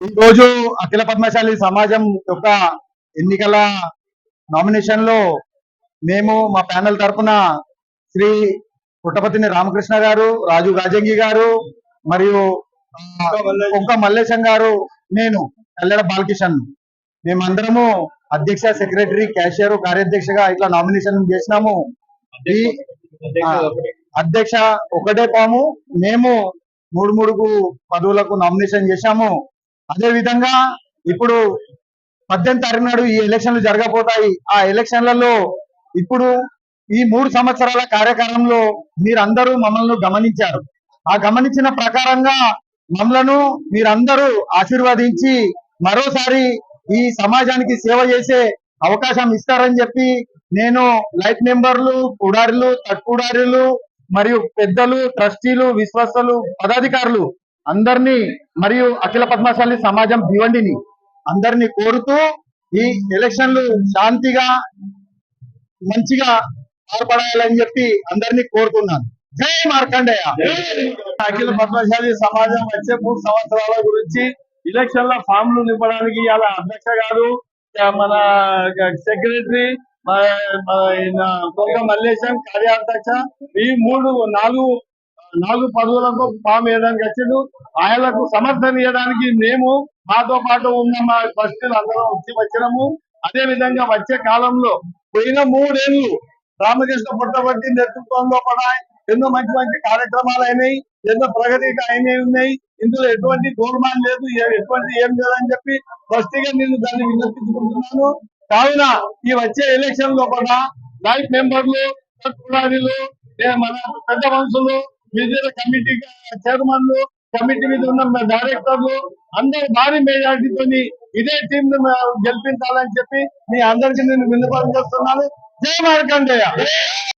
ఈరోజు రోజు అఖిల పద్మశాలి సమాజం యొక్క ఎన్నికల నామినేషన్లో మేము మా ప్యానెల్ తరపున శ్రీ పుట్టపతిని రామకృష్ణ గారు రాజు గాజంగి గారు మరియు ఆ, మల్లేశం గారు నేను కల్లెడ బాలకిషన్. మేమందరము అధ్యక్ష సెక్రటరీ క్యాషియర్ కార్యాధ్యక్షగా ఇట్లా నామినేషన్ చేసినాము. అధ్యక్ష ఒకటే పాము మేము మూడు మూడు పదవులకు నామినేషన్ చేశాము. అదే విధంగా ఇప్పుడు పద్దెనిమిది తారీఖు నాడు ఈ ఎలక్షన్లు జరగబోతాయి. ఆ ఎలక్షన్లలో ఇప్పుడు ఈ మూడు సంవత్సరాల కార్యకాలంలో మీరందరూ మమ్మల్ని గమనించారు. ఆ గమనించిన ప్రకారంగా మమ్మలను మీరందరూ ఆశీర్వదించి మరోసారి ఈ సమాజానికి సేవ చేసే అవకాశం ఇస్తారని చెప్పి నేను లైఫ్ మెంబర్లు కుడారులు తక్కుడారులు మరియు పెద్దలు ట్రస్టీలు విశ్వస్తులు పదాధికారులు అందరినీ మరియు అఖిల పద్మశాలి సమాజం భివండిని అందరినీ కోరుతూ ఈ ఎలక్షన్లు శాంతిగా మంచిగా పాల్పడాలని చెప్పి అందరినీ కోరుతున్నాను. జై మార్కండేయ! అఖిల పద్మశాలి సమాజం వచ్చే మూడు సంవత్సరాల గురించి ఎలక్షన్లో ఫామ్లు నింపడానికి ఇవాళ అధ్యక్ష గారు మన సెక్రటరీ కొంగ మల్లేశం కార్యాధ్యక్ష ఈ మూడు నాలుగు నాలుగు పదవులకు ఫామ్ వేయడానికి వచ్చిండు. ఆయనకు సమర్థన ఇవ్వడానికి మేము మాతో పాటు ఉన్న మా ట్రస్టులు అందరం వచ్చి వచ్చినాము. అదే విధంగా వచ్చే కాలంలో పోయిన మూడేళ్ళు రామకృష్ణ పుట్టబట్టి నేతృత్వంలో కూడా ఎన్నో మంచి మంచి కార్యక్రమాలు అయినాయి ఎన్నో ప్రగతి అయినాయి ఉన్నాయి. ఇందులో ఎటువంటి గోల్మాన్ లేదు ఎటువంటి ఏం లేదని చెప్పి ఫస్ట్గా నేను దాన్ని విన్నపించుకుంటున్నాను కావున ఈ వచ్చే ఎలక్షన్లో కూడా లైఫ్ మెంబర్లు మన పెద్ద మనుషులు వివిధ కమిటీ చైర్మన్లు కమిటీ మీద ఉన్న డైరెక్టర్లు అందరు భారీ మెజార్టీతో ఇదే టీం గెలిపించాలని చెప్పి మీ అందరికీ నేను విన్నపం చేస్తున్నాను. జయ మార్కండేయ